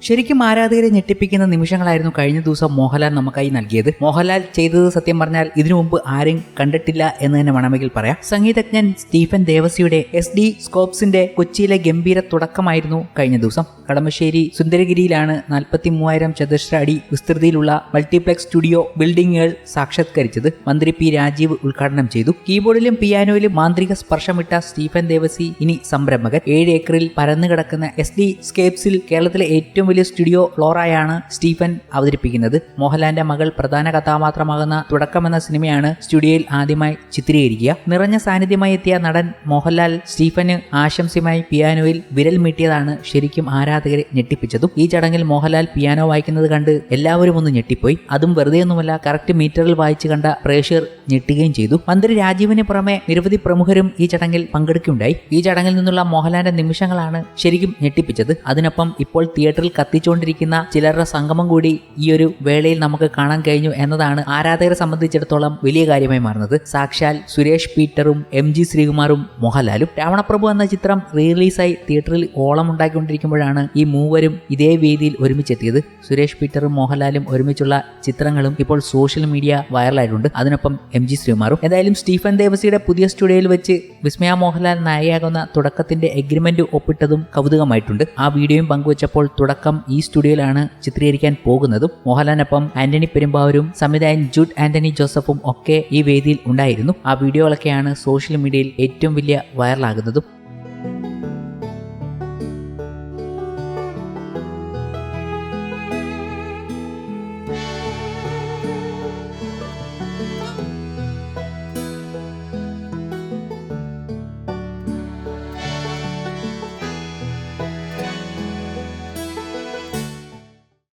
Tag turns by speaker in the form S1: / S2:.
S1: ശരിക്കും ആരാധകരെ ഞെട്ടിപ്പിക്കുന്ന നിമിഷങ്ങളായിരുന്നു കഴിഞ്ഞ ദിവസം മോഹൻലാൽ നമുക്കായി നൽകിയത്. മോഹൻലാൽ ചെയ്തത് സത്യം പറഞ്ഞാൽ ഇതിനു മുമ്പ് ആരും കണ്ടിട്ടില്ല എന്ന് തന്നെ വേണമെങ്കിൽ പറയാം. സംഗീതജ്ഞൻ സ്റ്റീഫൻ ദേവസിയുടെ എസ് ഡി സ്കോപ്സിന്റെ കൊച്ചിയിലെ ഗംഭീര തുടക്കമായിരുന്നു കഴിഞ്ഞ ദിവസം. കടമശ്ശേരി സുന്ദരഗിരിയിലാണ് നാൽപ്പത്തി മൂവായിരം ചതുരശ്ര അടി വിസ്തൃതിയിലുള്ള മൾട്ടിപ്ലക്സ് സ്റ്റുഡിയോ ബിൽഡിങ്ങുകൾ സാക്ഷാത്കരിച്ചത് മന്ത്രി പി രാജീവ് ഉദ്ഘാടനം ചെയ്തു. കീബോർഡിലും പിയാനോയിലും മാന്ത്രിക സ്പർശമിട്ട സ്റ്റീഫൻ ദേവസി ഇനി സംരംഭകൻ. ഏഴ് ഏക്കറിൽ പരന്നു കിടക്കുന്ന എസ് ഡി സ്കേപ്സിൽ കേരളത്തിലെ ഏറ്റവും വലിയ സ്റ്റുഡിയോ ഫ്ലോറായാണ് സ്റ്റീഫൻ അവതരിപ്പിക്കുന്നത്. മോഹൻലാലിന്റെ മകൾ പ്രധാന കഥാപാത്രമാകുന്ന തുടക്കം എന്ന സിനിമയാണ് സ്റ്റുഡിയോയിൽ ആദ്യമായി ചിത്രീകരിക്കുക. നിറഞ്ഞ സാന്നിധ്യമായി എത്തിയ നടൻ മോഹൻലാൽ സ്റ്റീഫന് ആശംസയുമായി പിയാനോയിൽ വിരൽ മീട്ടിയതാണ് ശരിക്കും ആരാധകരെ ഞെട്ടിപ്പിച്ചതും. ഈ ചടങ്ങിൽ മോഹൻലാൽ പിയാനോ വായിക്കുന്നത് കണ്ട് എല്ലാവരും ഒന്ന് ഞെട്ടിപ്പോയി. അതും വെറുതെയൊന്നുമല്ല കറക്റ്റ് മീറ്ററിൽ വായിച്ചു കണ്ട പ്രേക്ഷകർ ഞെട്ടുകയും ചെയ്തു. മന്ത്രി രാജീവിന് പുറമെ നിരവധി പ്രമുഖരും ഈ ചടങ്ങിൽ പങ്കെടുക്കുകയുണ്ടായി. ഈ ചടങ്ങിൽ നിന്നുള്ള മോഹൻലാലിന്റെ നിമിഷങ്ങളാണ് ശരിക്കും ഞെട്ടിപ്പിച്ചത്. അതിനൊപ്പം ഇപ്പോൾ തിയേറ്ററിൽ കത്തിച്ചുകൊണ്ടിരിക്കുന്ന ചിലരുടെ സംഗമം കൂടി ഈ ഒരു വേളയിൽ നമുക്ക് കാണാൻ കഴിഞ്ഞു എന്നതാണ് ആരാധകരെ സംബന്ധിച്ചിടത്തോളം വലിയ കാര്യമായി മാറുന്നത്. സാക്ഷാൽ സുരേഷ് പീറ്ററും എം ജി ശ്രീകുമാറും മോഹൻലാലും. രാവണപ്രഭു എന്ന ചിത്രം റിലീസായി തിയേറ്ററിൽ ഓളം ഉണ്ടാക്കിക്കൊണ്ടിരിക്കുമ്പോഴാണ് ഈ മൂവരും ഇതേ വേദിയിൽ ഒരുമിച്ചെത്തിയത്. സുരേഷ് പീറ്ററും മോഹൻലാലും ഒരുമിച്ചുള്ള ചിത്രങ്ങളും ഇപ്പോൾ സോഷ്യൽ മീഡിയ വൈറലായിട്ടുണ്ട്. അതിനൊപ്പം എം ജി ശ്രീകുമാറും. എന്തായാലും സ്റ്റീഫൻ ദേവസിയുടെ പുതിയ സ്റ്റുഡിയോയിൽ വെച്ച് വിസ്മയ മോഹൻലാൽ നായികയാകുന്ന തുടക്കത്തിന്റെ എഗ്രിമെന്റ് ഒപ്പിട്ടതും കൗതുകമായിട്ടുണ്ട്. ആ വീഡിയോയും പങ്കുവച്ചപ്പോൾ തുടക്കം അടക്കം ഈ സ്റ്റുഡിയോയിലാണ് ചിത്രീകരിക്കാൻ പോകുന്നതും. മോഹൻലാലിനൊപ്പം ആന്റണി പെരുമ്പാവൂരും സംവിധായകൻ ജുഡ് ആന്റണി ജോസഫും ഒക്കെ ഈ വേദിയിൽ ഉണ്ടായിരുന്നു. ആ വീഡിയോകളൊക്കെയാണ് സോഷ്യൽ മീഡിയയിൽ ഏറ്റവും വലിയ വൈറലാകുന്നതും.